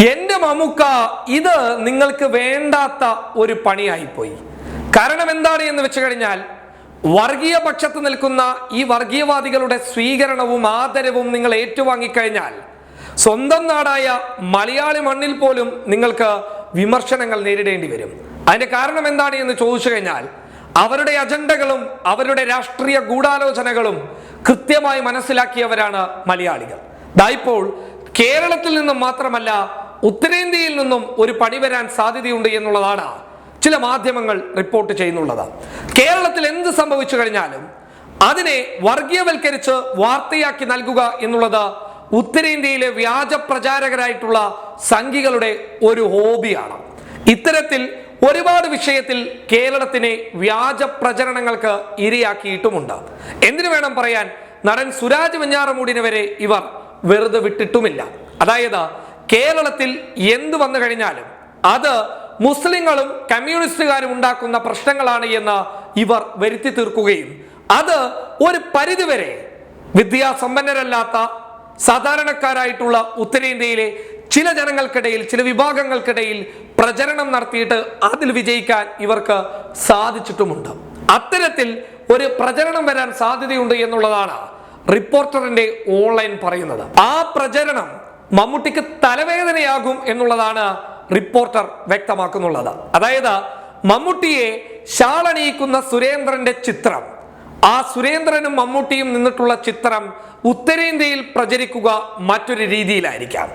എന്റെ മമുക്ക ഇത് നിങ്ങൾക്ക് വേണ്ടാത്ത ഒരു പണിയായിപ്പോയി. കാരണം എന്താണ് എന്ന് വെച്ച് കഴിഞ്ഞാൽ വർഗീയ പക്ഷത്ത് നിൽക്കുന്ന ഈ വർഗീയവാദികളുടെ സ്വീകരണവും ആദരവും നിങ്ങൾ ഏറ്റുവാങ്ങിക്കഴിഞ്ഞാൽ സ്വന്തം നാടായ മലയാളി മണ്ണിൽ പോലും നിങ്ങൾക്ക് വിമർശനങ്ങൾ നേരിടേണ്ടി വരും. അതിന്റെ കാരണം എന്താണ് എന്ന് ചോദിച്ചു കഴിഞ്ഞാൽ അവരുടെ അജണ്ടകളും അവരുടെ രാഷ്ട്രീയ ഗൂഢാലോചനകളും കൃത്യമായി മനസ്സിലാക്കിയവരാണ് മലയാളികൾ. ദാ ഇപ്പോൾ കേരളത്തിൽ നിന്നും മാത്രമല്ല ഉത്തരേന്ത്യയിൽ നിന്നും ഒരു പണി വരാൻ സാധ്യതയുണ്ട് എന്നുള്ളതാണ് ചില മാധ്യമങ്ങൾ റിപ്പോർട്ട് ചെയ്യുന്നുള്ളത്. കേരളത്തിൽ എന്ത് സംഭവിച്ചു കഴിഞ്ഞാലും അതിനെ വർഗീയവൽക്കരിച്ച് വാർത്തയാക്കി നൽകുക എന്നുള്ളത് ഉത്തരേന്ത്യയിലെ വ്യാജ പ്രചാരകരായിട്ടുള്ള സംഘികളുടെ ഒരു ഹോബിയാണ്. ഇത്തരത്തിൽ ഒരുപാട് വിഷയത്തിൽ കേരളത്തിനെ വ്യാജ പ്രചരണങ്ങൾക്ക് ഇരയാക്കിയിട്ടുമുണ്ട്. എന്തിനു വേണം പറയാൻ? നടൻ സുരാജ് വെഞ്ഞാറമൂടിനെ വരെ ഇവർ വെറുതെ വിട്ടിട്ടുമില്ല. അതായത് കേരളത്തിൽ എന്ത് വന്നു കഴിഞ്ഞാലും അത് മുസ്ലിങ്ങളും കമ്മ്യൂണിസ്റ്റുകാരും ഉണ്ടാക്കുന്ന പ്രശ്നങ്ങളാണ് എന്ന് ഇവർ വരുത്തി തീർക്കുകയും അത് ഒരു പരിധിവരെ വിദ്യാസമ്പന്നരല്ലാത്ത സാധാരണക്കാരായിട്ടുള്ള ഉത്തരേന്ത്യയിലെ ചില ജനങ്ങൾക്കിടയിൽ ചില വിഭാഗങ്ങൾക്കിടയിൽ പ്രചരണം നടത്തിയിട്ട് അതിൽ വിജയിക്കാൻ ഇവർക്ക് സാധിച്ചിട്ടുമുണ്ട്. അത്തരത്തിൽ ഒരു പ്രചരണം വരാൻ സാധ്യതയുണ്ട് എന്നുള്ളതാണ് റിപ്പോർട്ടറിന്റെ ഓൺലൈൻ പറയുന്നത്. ആ പ്രചരണം മമ്മൂട്ടിക്ക് തലവേദനയാകും എന്നുള്ളതാണ് റിപ്പോർട്ടർ വ്യക്തമാക്കുന്നുള്ളത്. അതായത് മമ്മൂട്ടിയെ ഷാളണിയിക്കുന്ന സുരേന്ദ്രന്റെ ചിത്രം ആ സുരേന്ദ്രനും മമ്മൂട്ടിയും നിന്നിട്ടുള്ള ചിത്രം ഉത്തരേന്ത്യയിൽ പ്രചരിക്കുക മറ്റൊരു രീതിയിലായിരിക്കാം.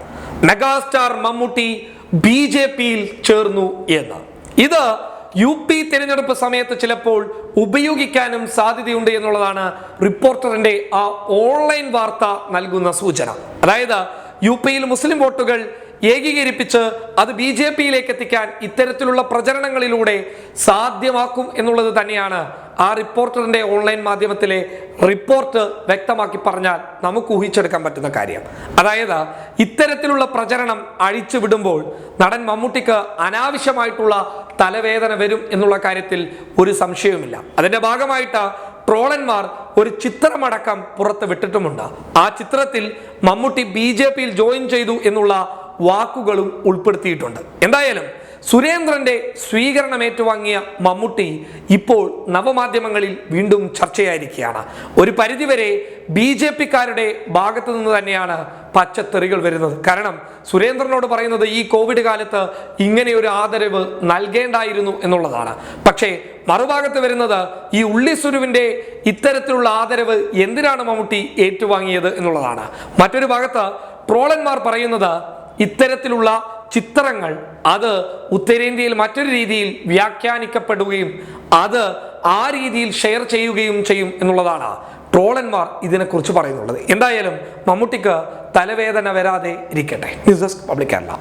മെഗാസ്റ്റാർ മമ്മൂട്ടി ബി ജെ പിയിൽ ചേർന്നു എന്ന്. ഇത് യു പി തിരഞ്ഞെടുപ്പ് സമയത്ത് ചിലപ്പോൾ ഉപയോഗിക്കാനും സാധ്യതയുണ്ട് എന്നുള്ളതാണ് റിപ്പോർട്ടറിന്റെ ആ ഓൺലൈൻ വാർത്ത നൽകുന്ന സൂചന. അതായത് യു പിയിൽ മുസ്ലിം വോട്ടുകൾ ഏകീകരിപ്പിച്ച് അത് ബി ജെ പിയിലേക്ക് എത്തിക്കാൻ ഇത്തരത്തിലുള്ള പ്രചരണങ്ങളിലൂടെ സാധ്യമാക്കും എന്നുള്ളത് തന്നെയാണ് ആ റിപ്പോർട്ടറിന്റെ ഓൺലൈൻ മാധ്യമത്തിലെ റിപ്പോർട്ട് വ്യക്തമാക്കി പറഞ്ഞാൽ നമുക്ക് ഊഹിച്ചെടുക്കാൻ പറ്റുന്ന കാര്യം. അതായത് ഇത്തരത്തിലുള്ള പ്രചരണം അഴിച്ചു വിടുമ്പോൾ നടൻ മമ്മൂട്ടിക്ക് അനാവശ്യമായിട്ടുള്ള തലവേദന വരും എന്നുള്ള കാര്യത്തിൽ ഒരു സംശയവുമില്ല. അതിന്റെ ഭാഗമായിട്ട് ട്രോളന്മാർ ഒരു ചിത്രമടക്കം പുറത്ത് വിട്ടിട്ടുമുണ്ട്. ആ ചിത്രത്തിൽ മമ്മൂട്ടി ബി ജോയിൻ ചെയ്തു എന്നുള്ള വാക്കുകളും ഉൾപ്പെടുത്തിയിട്ടുണ്ട്. എന്തായാലും സുരേന്ദ്രന്റെ സ്വീകരണം ഏറ്റുവാങ്ങിയ മമ്മൂട്ടി ഇപ്പോൾ നവമാധ്യമങ്ങളിൽ വീണ്ടും ചർച്ചയായിരിക്കുകയാണ്. ഒരു പരിധിവരെ ബി ജെ പിക്കാരുടെ ഭാഗത്തു നിന്ന് തന്നെയാണ് പച്ചത്തെറികൾ വരുന്നത്. കാരണം സുരേന്ദ്രനോട് പറയുന്നത് ഈ കോവിഡ് കാലത്ത് ഇങ്ങനെ ഒരു ആദരവ് നൽകേണ്ടായിരുന്നു എന്നുള്ളതാണ്. പക്ഷേ മറുഭാഗത്ത് വരുന്നത് ഈ ഉള്ളിസുരുവിന്റെ ഇത്തരത്തിലുള്ള ആദരവ് എന്തിനാണ് മമ്മൂട്ടി ഏറ്റുവാങ്ങിയത് എന്നുള്ളതാണ്. മറ്റൊരു ഭാഗത്ത് ട്രോളന്മാർ പറയുന്നത് ഇത്തരത്തിലുള്ള ചിത്രങ്ങൾ അത് ഉത്തരേന്ത്യയിൽ മറ്റൊരു രീതിയിൽ വ്യാഖ്യാനിക്കപ്പെടുകയും അത് ആ രീതിയിൽ ഷെയർ ചെയ്യുകയും ചെയ്യും എന്നുള്ളതാണ് ട്രോളന്മാർ ഇതിനെക്കുറിച്ച് പറയുന്നുള്ളത്. എന്തായാലും മമ്മൂട്ടിക്ക് തലവേദന വരാതെ ഇരിക്കട്ടെ. News desk public Kerala.